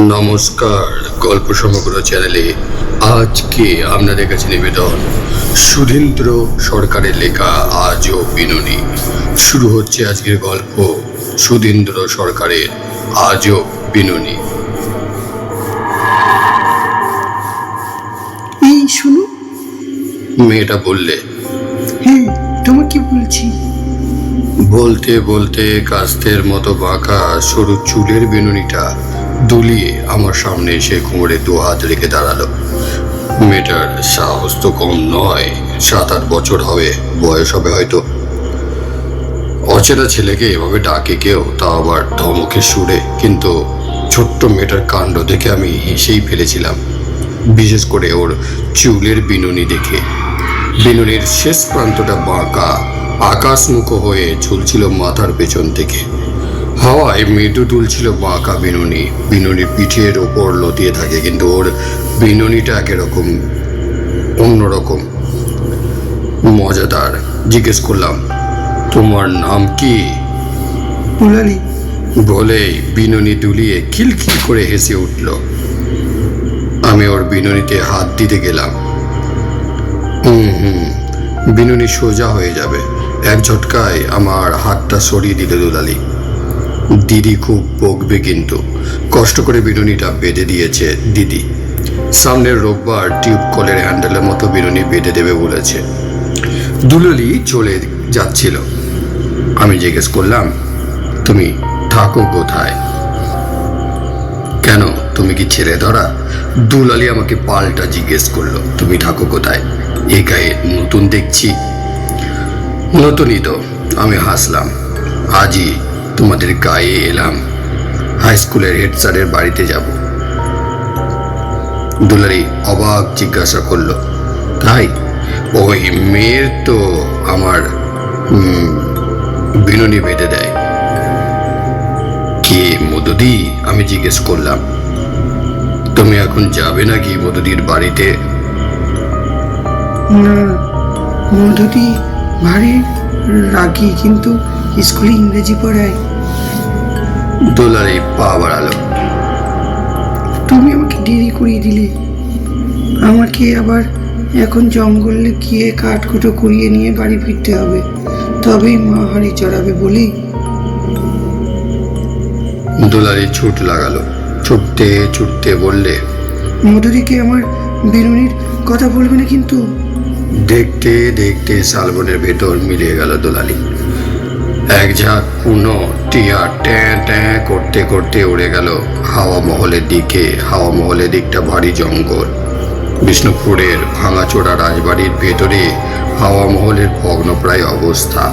নমস্কার গল্প সমগ্র চ্যানেলে আজকে আপনাদের কাছে নিবেদন। সুধীন্দ্র সরকারের লেখা আজও বিনুনি। শুরু হচ্ছে আজকের গল্প সুধীন্দ্র সরকারের আজও বিনুনি। এই শুনো। মেয়েটা বললে হ্যাঁ তোমাকে বলছি? বলতে বলতে কাস্তের মতো বাঁকা সরু চুলের বেনুনিটা দুলিয়ে আমার সামনে এসে কোমরে দু হাত রেখে দাঁড়াল। মেয়েটার সাহস তো কম নয়। সাত আট বছর হবে, বয়স হবে হয়তো। অচেনা ছেলেকে এভাবে ডাকে কেউ, তা আবার ধমকে সুরে, কিন্তু ছোট্ট মেয়েটার কাণ্ড দেখে আমি হেসেই ফেলেছিলাম। বিশেষ করে ওর চুলের বিনুনি দেখে। বিনুনির শেষ প্রান্তটা বাঁকা, আকাশমুখো হয়ে ঝুলছিল মাথার পেছন থেকে। হাওয়ায় মৃদু দুলছিল বাঁকা বিনুনি। বিনুনি পিঠের ওপর লতিয়ে থাকে কিন্তু ওর বিনুনিটা একরকম অন্যরকম। মজাদার। জিজ্ঞেস করলাম তোমার নাম কি? পোলালি। বলেই বিনুনি দুলিয়ে খিলখিল করে হেসে উঠল। আমি ওর বিনুনিতে হাত দিতে গেলাম। হুম হুম বিনুনি সোজা হয়ে যাবে। এক ঝটকায় আমার হাতটা সরিয়ে দিল দুলালি। দিদি খুব বকবে কিন্তু। কষ্ট করে বিনুনিটা বেঁধে দিয়েছে দিদি। সামনের রোববার টিউব কলের হ্যান্ডেলের মতো বিনুনি বেঁধে দেবে বলেছে। দুললি চলে যাচ্ছিল। আমি জিজ্ঞেস করলাম, তুমি থাকো কোথায়? কেন? তুমি কি ছেড়ে ধরা? দুলালি আমাকে পাল্টা জিজ্ঞেস করল, তুমি থাকো কোথায়? এ গায়ে নতুন দেখছি। নতুনই তো, আমি হাসলাম। আজই তোমাদের গায়ে এলাম। হাই স্কুলের হেড স্যারের বাড়িতে যাব। দুলারি অবাক জিজ্ঞাসা করল, তাই? ওই মেয়ের তো আমার বিনুনি বেঁধে দেয়। কে মধুদি আমি জিজ্ঞেস করলাম, তুমি এখন যাবে নাকি মধুদির বাড়িতে? না মধুদি ভারী রাগি, কিন্তু স্কুলে ইংরেজি পড়ায়। দোলারে পা বাড়ালো তুমি আমাকে দেরি করিয়ে দিলে। আমাকে আবার এখন জঙ্গলে গিয়ে কাঠকুটো কুড়িয়ে নিয়ে বাড়ি ফিরতে হবে। তবেই মা হাড়ি চড়াবে বলি। দোলারি ছুট লাগালো। ছুটতে ছুটতে বললে মধুদিকে আমার বিনুনির কথা বলবে না কিন্তু? দেখতে দেখতে শালবনের ভেতর মিলিয়ে গেল দোলালি। এক ঝাঁক পুনো টিয়া ট্যাঁ ট্যাঁ করতে করতে উড়ে গেল। হাওয়া মহলের দিকে, হাওয়া মহলের দিকটা ভারী জঙ্গল। বিষ্ণুপুরের ভাঙাচোরা রাজবাড়ির ভেতরে হাওয়া মহলের ভগ্নপ্রায় অবস্থা।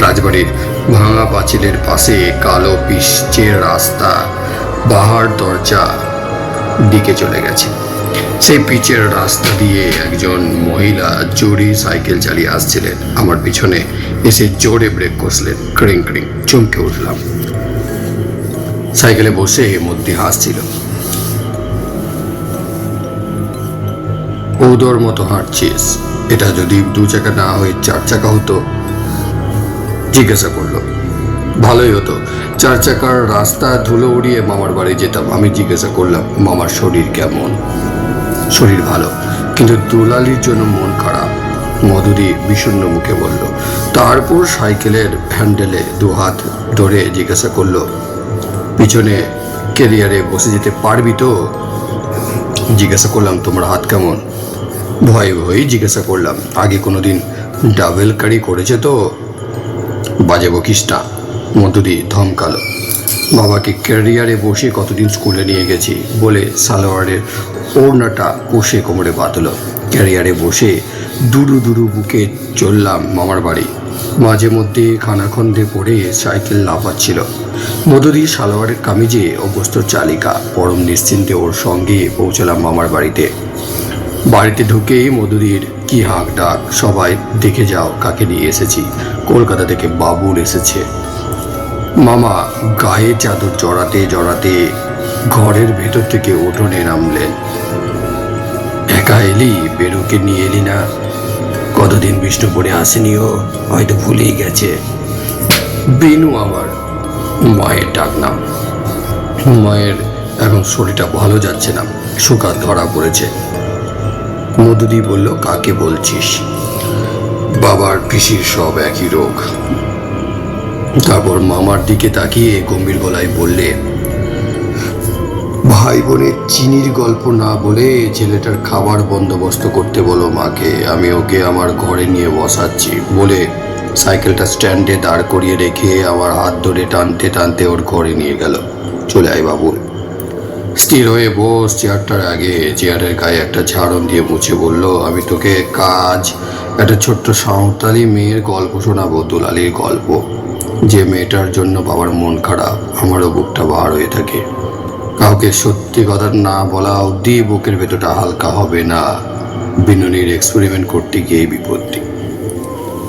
রাজবাড়ির ভাঙা পাঁচিলের পাশে কালো পিচ্চের রাস্তা, বাহার দরজা দিকে চলে গেছে। সেই পিচের রাস্তা দিয়ে একজন মহিলা জোরে সাইকেল চালিয়ে আসছিলেন। আমার পিছনে এসে জোরে ব্রেক কষলেন। ক্রিং ক্রিং, চমকে উঠলাম। সাইকেলে বসে মধ্যে হাসছিল। ওদর মতো হাঁটছিস। এটা যদি দু চাকা না হয়ে চার চাকা হতো, জিজ্ঞাসা করল। ভালোই হতো। চার চাকার রাস্তা ধুলো উড়িয়ে মামার বাড়ি যেতাম। আমি জিজ্ঞাসা করলাম, মামার শরীর কেমন? শরীর ভালো, কিন্তু দুলালির জন্য মন খারাপ। মধুরি বিষণ্ণ মুখে বলল, তারপর সাইকেলের হ্যান্ডেলে দু হাত ধরে জিজ্ঞাসা করল, পিছনে কেরিয়ারে বসে যেতে পারবি তো? জিজ্ঞাসা করলাম, তোমার হাত কেমন? ভয়ে ভয়েই জিজ্ঞাসা করলাম, আগে কোনোদিন ডাবেল কারি করেছে তো? বাজে বকিস না মধুদি ধমকালো। বাবাকে ক্যারিয়ারে বসে কতদিন স্কুলে নিয়ে গেছি বলে সালোয়ারের ওড়নাটা কষে কোমরে বাঁধলো। ক্যারিয়ারে বসে দুরু দুরু বুকে চললাম মামার বাড়ি। মাঝে মধ্যে খানাখন্দে পড়ে সাইকেল লাফাচ্ছিল। মধুদি সালোয়ারের কামিজে অভ্যস্ত চালিকা, পরম নিশ্চিন্তে ওর সঙ্গে পৌঁছলাম মামার বাড়িতে। বাড়িতে ঢুকেই মধুদির কি হাঁক ডাক সবাই দেখে যাও কাকে নিয়ে এসেছি। কলকাতা থেকে বাবুল এসেছে। মামা, গায়ে চাদর জড়াতে জড়াতে ঘরের ভেতর থেকে উঠোনে নামলেন একা এলি, বেরুকে নিয়ে এলি না। কতদিন বিষ্ণুপুরে আসেনি ও হয়তো ভুলেই গেছে। বেনু আমার, মায়ের ডাক নাম। মায়ের এখন শরীরটা ভালো যাচ্ছে না সুকার ধরা পড়েছে। মধুদি বলল, কাকে বলছিস? বাবার পিসির সব একই রোগ। তারপর মামার দিকে তাকিয়ে গম্ভীর গলায় বললে, ভাই বোনের চিনির গল্প না বলে ছেলেটার খাবার বন্দোবস্ত করতে বলো মাকে, আমি ওকে আমার ঘরে নিয়ে বসাচ্ছি। বলে সাইকেলটা স্ট্যান্ডে দাঁড় করিয়ে রেখে আমার হাত ধরে টানতে টানতে ওর ঘরে নিয়ে গেল। চলে আয় বাবুল স্থির হয়ে বস চেয়ারটার আগে। চেয়ারের গায়ে একটা ঝাড়ন দিয়ে মুছে বলল, আমি তোকে কাজ, একটা ছোট্ট সাঁওতালি মেয়ের গল্প শোনাবো, দুলালির গল্প। যে মেয়েটার জন্য বাবার মন খারাপ, আমারও বুকটা বার হয়ে থাকে। কাউকে সত্যি কথা না বলা অবধি বুকের ভেতরটা হালকা হবে না। বিনুনির এক্সপেরিমেন্ট করতে গিয়ে বিপত্তি।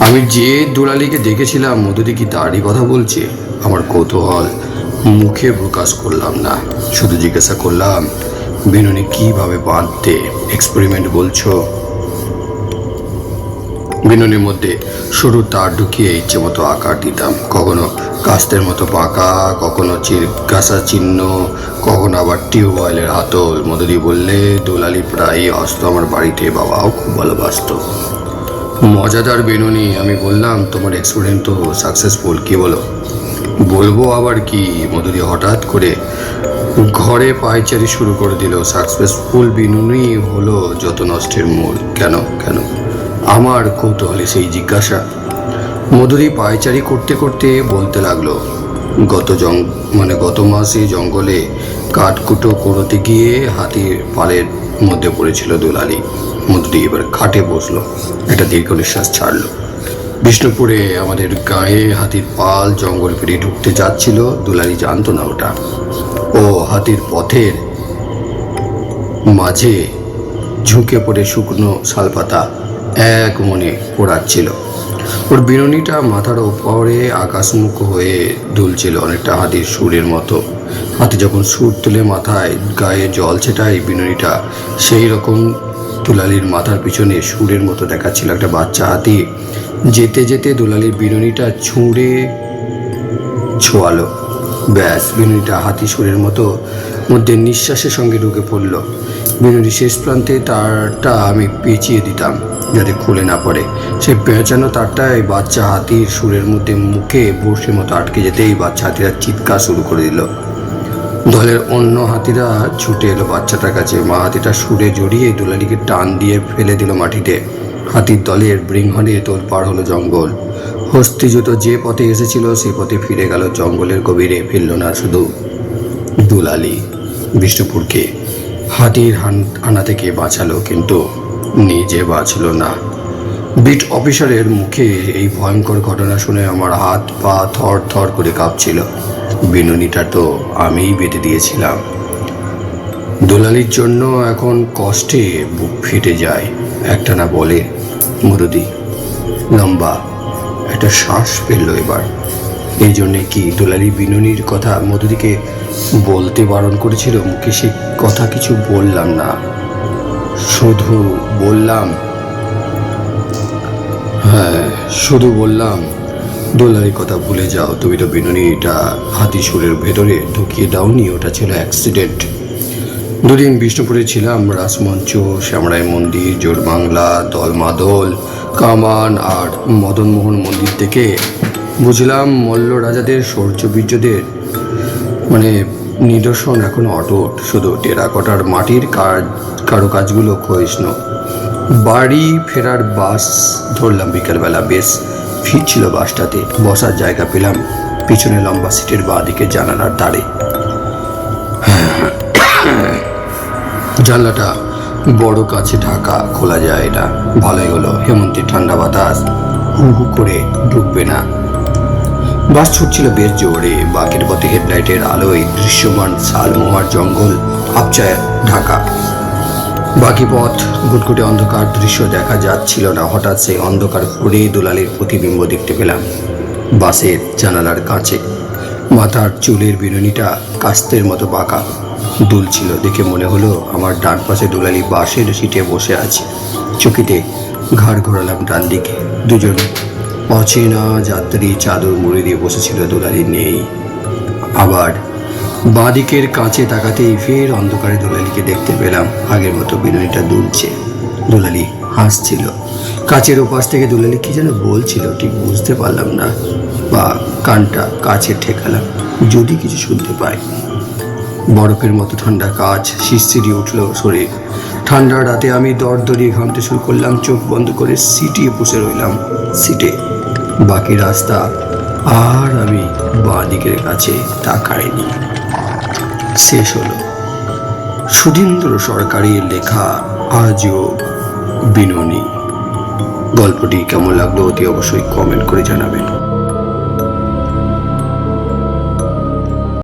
আমি যে দুলালিকে দেখেছিলাম, মধুদি কি তারই কথা বলছে? আমার কৌতূহল। মুখে প্রকাশ করলাম না। শুধু জিজ্ঞাসা করলাম, বিনুনি কীভাবে বাঁধতে এক্সপেরিমেন্ট বলছো? বিনুনির মধ্যে সরু তার ঢুকিয়ে ইচ্ছে মতো আকার দিতাম। কখনো কাস্তের মতো পাকা, কখনো চিরকাসা চিহ্ন, কখনো আবার টিউবওয়েলের হাতল মধুদি বললে, দোলালি প্রায় আসতো আমার বাড়িতে, বাবাও খুব ভালোবাসতো। মজাদার বেনুনি, আমি বললাম, তোমার এক্সপেরিমেন্ট তো সাকসেসফুল কী বলো? বলব আবার কি, মধুরি হঠাৎ করে ঘরে পায়চারি শুরু করে দিল। সাকসেসফুল বিনুনি হলো যত নষ্টের মূল। কেন কেন? আমার কৌতূহলে সেই জিজ্ঞাসা। মধুরী পায়চারি করতে করতে বলতে লাগল, গত জং মানে গত মাসে জঙ্গলে কাঠকুটো করতে গিয়ে হাতির পালের মধ্যে পড়েছিল দুলালি। মধুরি এবার খাটে বসল, একটা দীর্ঘ নিঃশ্বাস ছাড়লো। বিষ্ণুপুরে আমাদের গায়ে হাতির পাল জঙ্গল পেরিয়ে ঢুকতে যাচ্ছিল। দুলালি জানতো না ওটা। ও হাতির পথের মাঝে ঝুঁকে পড়ে শুকনো শালপাতা এক মনে পোড়াচ্ছিল। ওর বিনুনিটা মাথার ওপরে আকাশমুখ হয়ে দুলছিল অনেকটা হাতির সুরের মতো। হাতি যখন সুর তুলে মাথায় গায়ে জল ছেটায়, বিনুনিটা সেই রকম দুলালির মাথার পিছনে সুরের মতো দেখাচ্ছিল। একটা বাচ্চা হাতি যেতে যেতে দুলালির বিনুনিটা ছুঁড়ে ছোয়ালো। ব্যাস বিনুনিটা হাতি সুরের মতো মধ্যে নিঃশ্বাসের সঙ্গে ঢুকে পড়ল। বিনুনি শেষ প্রান্তে তারটা আমি পেঁচিয়ে দিতাম যাতে খুলে না পড়ে। সে পেঁচানো তারটায় বাচ্চা হাতির সুরের মধ্যে মুখে বসে মতো আটকে যেতেই বাচ্চা হাতিরা চিৎকার শুরু করে দিল। দলের অন্য হাতিরা ছুটে এলো বাচ্চাটার কাছে। মা হাতিটা সুরে জড়িয়ে দুলালিকে টান দিয়ে ফেলে দিল মাটিতে। হাতির দলের বৃংহনে তোর পার হলো জঙ্গল। হস্তিজুত যে পথে এসেছিল, সে পথে ফিরে গেল জঙ্গলের গভীরে, ফিরল না শুধু দুলালি বিষ্ণুপুরকে। হাতির হান থেকে বাঁচালো, কিন্তু নিজে বাঁচল না। বিট অফিসারের মুখে এই ভয়ঙ্কর ঘটনা শুনে আমার হাত পা থর থর করে কাঁপছিল। বিনুনিটা তো আমিই বেঁধে দিয়েছিলাম। দোলালির জন্য এখন কষ্টে বুক ফেটে যায় একটা না বলে মুরুদি, লম্বা, একটা শ্বাস ফেলল এবার। এই জন্যে কি দোলালি বিনুনির কথা মধুদিকে বলতে বারণ করেছিল? মুখে সে কথা কিছু বললাম না। শুধু বললাম হ্যাঁ শুধু বললাম দোলারির কথা ভুলে যাও। তুমি তো বিনুনিটা হাতি সুরের ভেতরে ঢুকিয়ে দাওনি, ওটা ছিল অ্যাক্সিডেন্ট দুদিন বিষ্ণুপুরে ছিলাম, রাসমঞ্চ, শ্যামরাই মন্দির, জোরবাংলা, দলমাদল, কামান আর মদনমোহন মন্দির থেকে বুঝলাম মল্ল রাজাদের শৌর্য বীর্যদের মানে নিদর্শন এখনও অটুট। শুধু টেরাকটার মাটির কাজ, কারুকাজগুলো ক্ষয়িষ্ণু। বাড়ি ফেরার বাস ধরলাম বিকেলবেলা, বেশ ফিরছিল বাসটাতে। বসার জায়গা পেলাম, পিছনে লম্বা সিটের বাঁ দিকে জানালার ধারে। জানলাটা বড় কাছে ঢাকা, খোলা যায় না ভালোই হলো। হেমন্তের ঠান্ডা বাতাস হু হু করে ঢুকবে না। বাস ছুটছিল বেশ জোরে। বাকের পথে হেডলাইটের আলোয় দৃশ্যমান শালমোহার জঙ্গল আপচায় ঢাকা। বাকি পথ গুটগুটে অন্ধকার দৃশ্য দেখা যাচ্ছিল না। হঠাৎ সেই অন্ধকার ফুরে দুলালের প্রতিবিম্ব দেখতে পেলাম। বাসের জানালার কাছে। মাথার চুলের বিনুনিটা কাস্তের মতো বাঁকা। দুলছিল। দেখে মনে হলো আমার ডান পাশে দুলালি বাসের সিটে বসে আছে। চকিতে ঘাড় ঘোরালাম ডান দিকে। দুজন অচেনা যাত্রী চাদর মুড়ি দিয়ে বসেছিল, দুলালি নেই। আবার বাঁদিকের কাছে তাকাতেই ফের অন্ধকারে দুলালিকে দেখতে পেলাম। আগের মতো বিনয়টা দুলছে। দুলালি হাসছিল। কাছের ওপাশ থেকে দুলালি কি যেন বলছিল, ঠিক বুঝতে পারলাম না। বা কানটা কাছে ঠেকালাম, যদি কিছু শুনতে পাই বরফের মতো ঠান্ডা কাজ, শিরশিরি উঠল শরীর। ঠান্ডা রাতে আমি দর দরিয়ে ঘামতে শুরু করলাম, চোখ বন্ধ করে সিটিয়ে বসে রইলাম, সিটে। বাকি রাস্তা আর আমি বাঁ দিকের কাছে তাকাইনি। শেষ হলো। সুধীন্দ্র সরকারের লেখা আজও বিননী গল্পটি কেমন লাগল অতি অবশ্যই কমেন্ট করে জানাবেন।